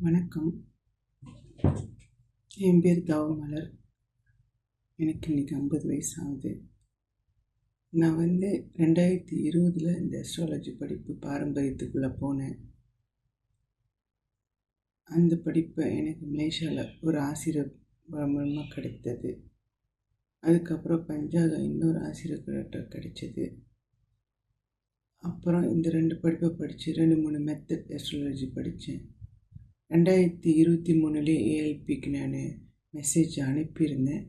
வணக்கம். என் பேர் தவமலர் எனக்கு இன்றைக்கி ஐம்பது வயசு ஆகுது நான் வந்து ரெண்டாயிரத்தி இருபதில் இந்த அஸ்ட்ராலஜி படிப்பு பாரம்பரியத்துக்குள்ளே போனேன். அந்த படிப்பை எனக்கு மலேசியாவில் ஒரு ஆசிரியர் மூலமாக கிடைத்தது. அதுக்கப்புறம் பஞ்சாபில் இன்னொரு ஆசிரியர்கிட்ட கிடைச்சது. அப்புறம் இந்த ரெண்டு படிப்பை படித்து ரெண்டு மூணு மெத்தட் அஸ்ட்ராலஜி படித்தேன் ரெண்டாயிரத்தி இருபத்தி மூணுலேயே ஏஎல்பிக்கு நான் மெசேஜ் அனுப்பியிருந்தேன்.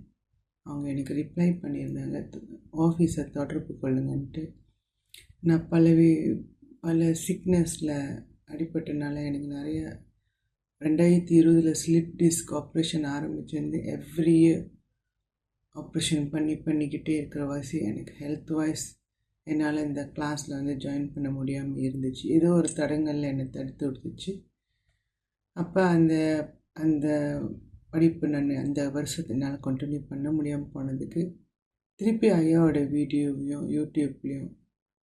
அவங்க எனக்கு ரிப்ளை பண்ணியிருந்தாங்க. ஆஃபீஸை தொடர்பு கொள்ளுங்கன்ட்டு. நான் பலவே பல சிக்னஸில் அடிபட்டனால எனக்கு நிறைய ரெண்டாயிரத்தி இருபதில் ஸ்லிப் டிஸ்க் ஆப்ரேஷன் ஆரம்பிச்சிருந்து எவ்ரி இயர் ஆப்ரேஷன் பண்ணி பண்ணிக்கிட்டே இருக்கிற வாசி எனக்கு ஹெல்த் வைஸ் என்னால் இந்த கிளாஸில் வந்து ஜாயின் பண்ண முடியாமல் இருந்துச்சு. ஏதோ ஒரு தடங்களில் என்னை தடுத்து விடுத்துச்சு அப்போ அந்த அந்த படிப்பு நான் அந்த வருஷத்தை என்னால் கண்டினியூ பண்ண முடியாமல் போனதுக்கு திருப்பி ஐயாவோட வீடியோவையும் யூடியூப்லேயும்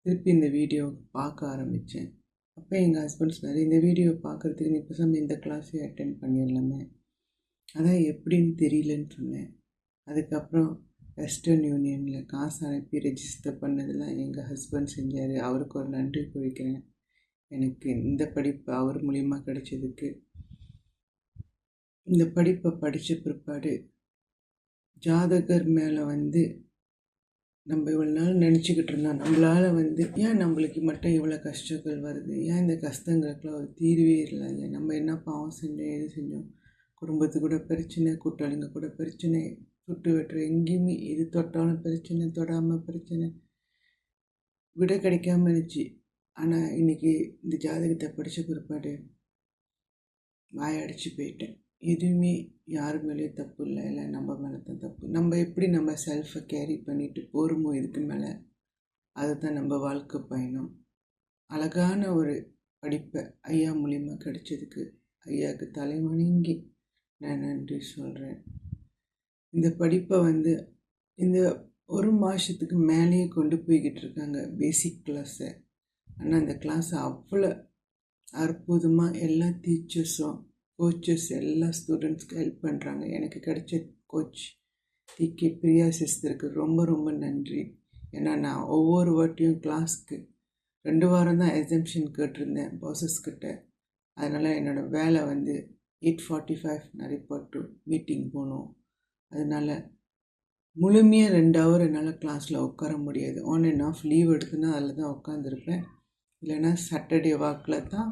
திருப்பி இந்த வீடியோ பார்க்க ஆரம்பித்தேன் அப்போ எங்கள் ஹஸ்பண்ட் சொன்னார் இந்த வீடியோ பார்க்குறதுக்கு நீ பேசாமல் இந்த கிளாஸையும் அட்டென்ட் பண்ணிடலாமே அதான் எப்படின்னு தெரியலன்னு சொன்னேன். அதுக்கப்புறம் வெஸ்டர்ன் யூனியனில் காசு அனுப்பி ரெஜிஸ்டர் பண்ணதெல்லாம் எங்கள் ஹஸ்பண்ட் செஞ்சார். அவருக்கு ஒரு நன்றி குறிக்கிறேன். எனக்கு இந்த படிப்பு அவர் மூலிமா கிடைச்சதுக்கு இந்த படிப்பை படித்த பிற்பாடு ஜாதகர் மேலே வந்து நம்ம இவ்வளோ நாள் நினச்சிக்கிட்டு இருந்தோம். நம்மளால் வந்து ஏன் நம்மளுக்கு மட்டும் இவ்வளோ கஷ்டங்கள் வருது? ஏன் இந்த கஷ்டங்களுக்குலாம் ஒரு தீர்வே இல்லைங்க நம்ம என்ன பாவம் செஞ்சோம்? எது செஞ்சோம்? குடும்பத்து கூட பிரச்சனை கூட்டாளிங்க கூட பிரச்சனை சுட்டு வெட்டுற எங்கேயுமே எது தொட்டாலும் பிரச்சனை தொடாமல் பிரச்சனை. விட கிடைக்காம இருந்துச்சு. ஆனால் இன்றைக்கி இந்த ஜாதகத்தை படித்த பிற்பாடு வாயடிச்சு போயிட்டேன். எதுவுமே யார் மேலேயும் தப்பு இல்லை. இல்லை நம்ம மேலே தான் தப்பு. நம்ம எப்படி நம்ம செல்ஃபை கேரி பண்ணிட்டு போகிறோமோ இதுக்கு மேலே அதுதான் நம்ம வாழ்க்கை பயணம். அழகான ஒரு படிப்பை ஐயா மூலிமா கிடைச்சதுக்கு ஐயாவுக்கு தலை வணங்கி நான் நன்றி சொல்கிறேன் இந்த படிப்பை வந்து இந்த ஒரு மாதத்துக்கு மேலேயே கொண்டு போய்கிட்டு இருக்காங்க பேசிக் கிளாஸை ஆனால் அந்த கிளாஸை அவ்வளோ அற்புதமாக எல்லா டீச்சர்ஸும் கோச்சஸ் எல்லா ஸ்டூடெண்ட்ஸ்க்கு ஹெல்ப் பண்ணுறாங்க எனக்கு கிடைச்ச கோச் டி கே பிரியா சிஸ்டருக்கு ரொம்ப ரொம்ப நன்றி. ஏன்னா நான் ஒவ்வொரு வாட்டியும் கிளாஸ்க்கு ரெண்டு வாரம் தான் எக்ஸம்ஷன் கேட்டிருந்தேன் பாசஸ்கிட்ட அதனால் என்னோடய வேலை வந்து எயிட் ஃபார்ட்டி ஃபைவ் நான் ரிப்போர்ட் டு மீட்டிங் போகணும் அதனால் முழுமையாக ரெண்டு ஹவர் என்னால் கிளாஸில் உட்கார முடியாது. ஆன் அண்ட் ஆஃப் லீவ் எடுத்துன்னா அதில் தான் உட்காந்துருப்பேன் இல்லைன்னா சாட்டர்டே வாக்கில் தான்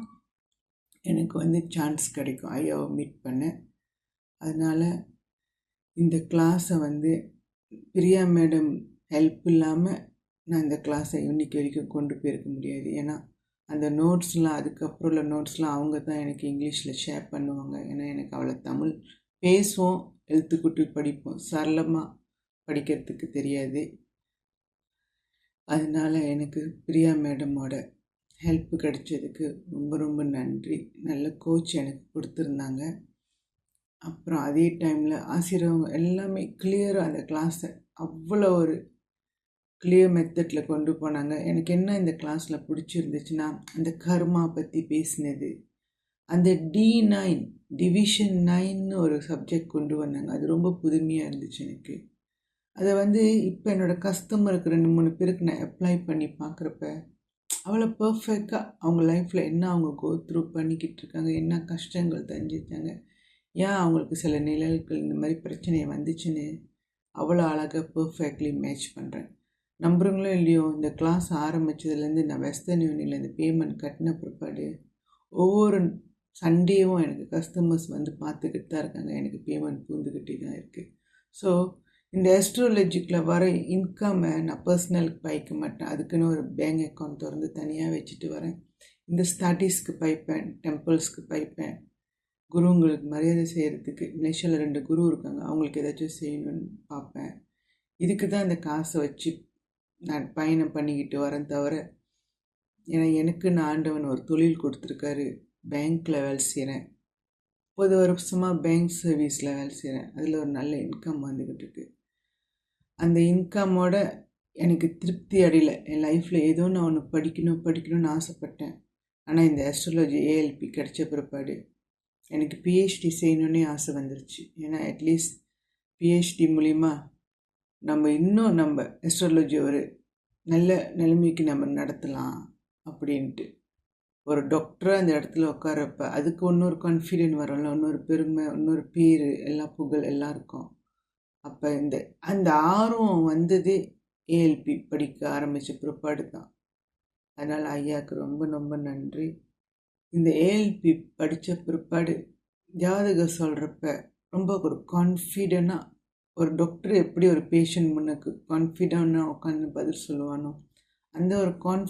எனக்கு வந்து சான்ஸ் கிடைக்கும். ஐயாவை மீட் பண்ண. அதனால் இந்த கிளாஸை வந்து பிரியா மேடம் ஹெல்ப் இல்லாமல் நான் இந்த கிளாஸை இன்னைக்கு வரைக்கும் கொண்டு போயிருக்க முடியாது. ஏன்னா அந்த நோட்ஸ்லாம் அதுக்கப்புறம் உள்ள நோட்ஸ்லாம் அவங்க தான் எனக்கு இங்கிலீஷில் ஷேர் பண்ணுவாங்க. ஏன்னா எனக்கு அவ்வளோ தமிழ் பேசுவோம் எழுத்துக்குட்டி படிப்போம். சரளமாக படிக்கிறதுக்கு தெரியாது. அதனால் எனக்கு பிரியா மேடமோட ஹெல்ப் கிடைச்சதுக்கு ரொம்ப ரொம்ப நன்றி. நல்ல கோச் எனக்கு கொடுத்துருந்தாங்க. அப்புறம் அதே டைமில் ஆசிரியவங்க எல்லாமே கிளியராக அந்த கிளாஸை அவ்வளோ ஒரு கிளியர் மெத்தடில் கொண்டு போனாங்க. எனக்கு என்ன இந்த கிளாஸில் பிடிச்சிருந்துச்சுன்னா அந்த கர்மா பற்றி பேசினது. அந்த டி நைன் டிவிஷன் நைன்னு ஒரு சப்ஜெக்ட் கொண்டு வந்தாங்க. அது ரொம்ப புதுமையாக இருந்துச்சு எனக்கு. அதை வந்து இப்போ என்னோடய கஸ்டமருக்கு ரெண்டு மூணு பேருக்கு நான் அப்ளை பண்ணி பார்க்குறப்ப அவ்வளோ பர்ஃபெக்டாக அவங்க லைஃப்பில் என்ன அவங்க கோ த்ரூ பண்ணிக்கிட்டு இருக்காங்க என்ன கஷ்டங்கள் தெரிஞ்சுட்டாங்க ஏன் அவங்களுக்கு சில நிழல்கள் இந்த மாதிரி பிரச்சனை வந்துச்சுன்னு அவ்வளோ அழகாக பர்ஃபெக்ட்லி மேட்ச் பண்ணுறேன் நம்புறங்களோ இல்லையோ இந்த கிளாஸ் ஆரம்பித்ததுலேருந்து நான் வெஸ்டர்ன் யூனியனில் இந்த பேமெண்ட் கட்டின பிற்பாடு ஒவ்வொரு சண்டேவும் எனக்கு கஸ்டமர்ஸ் வந்து பார்த்துக்கிட்டு தான் இருக்காங்க எனக்கு பேமெண்ட் பூந்துக்கிட்டே தான் இருக்குது ஸோ இந்த அஸ்ட்ரோலஜிக்கில் வர இன்கம்மை நான் பர்சனலுக்கு பயிக்க மாட்டேன் அதுக்குன்னு ஒரு பேங்க் அக்கௌண்ட் திறந்து தனியாக வச்சுட்டு வரேன். இந்த ஸ்டடீஸ்க்கு பைப்பேன் டெம்பிள்ஸ்க்கு பைப்பேன் குருங்களுக்கு மரியாதை செய்கிறதுக்கு நேஷனில் ரெண்டு குரு இருக்காங்க அவங்களுக்கு ஏதாச்சும் செய்யணும்னு பார்ப்பேன். இதுக்கு தான் இந்த காசை வச்சு நான் பயணம் பண்ணிக்கிட்டு வரேன் தவிர ஏன்னா எனக்கு நான் ஆண்டவன் ஒரு தொழில் கொடுத்துருக்காரு பேங்க்கில் வேலை செய்கிறேன் முப்பது வருஷமாக பேங்க் சர்வீஸில் வேலை செய்கிறேன் அதில் ஒரு நல்ல இன்கம் வந்துக்கிட்டு இருக்குது அந்த இன்கம்மோட எனக்கு திருப்தி அடையல. என் லைஃப்பில் ஏதோ நான் ஒன்று படிக்கணும் படிக்கணும்னு ஆசைப்பட்டேன். ஆனால் இந்த ஆஸ்ட்ராலஜி ஏஎல்பி கிடைச்ச பிற்பாடு எனக்கு பிஹெச்டி செய்யணுன்னே ஆசை வந்துருச்சு. ஏன்னா அட்லீஸ்ட் பிஹெச்டி மூலிமா நம்ம இன்னும் நம்ம எஸ்ட்ராலஜி ஒரு நல்ல நிலைமைக்கு நம்ம நடத்தலாம் அப்படின்ட்டு. ஒரு டாக்டராக அந்த இடத்துல உட்காரப்ப அதுக்கு இன்னொரு கான்ஃபிடென்ட் வரும்ல. இன்னொரு பெருமை இன்னொரு பேர் எல்லா புகழ் எல்லாம் இருக்கும் அப்போ இந்த அந்த ஆர்வம் வந்ததே ஏஎல்பி படிக்க ஆரம்பித்த பிற்பாடு தான். அதனால் ஐயாவுக்கு ரொம்ப ரொம்ப நன்றி. இந்த ஏஎல்பி படித்த பிற்பாடு ஜாதகம் சொல்கிறப்ப ரொம்ப ஒரு கான்ஃபிடெண்ட்டாக ஒரு டாக்டர் எப்படி ஒரு பேஷண்ட் முன்னுக்கு கான்ஃபிடெண்ட்டாக உட்காந்து பதில் சொல்லுவானோ அந்த ஒரு கான்ஃபி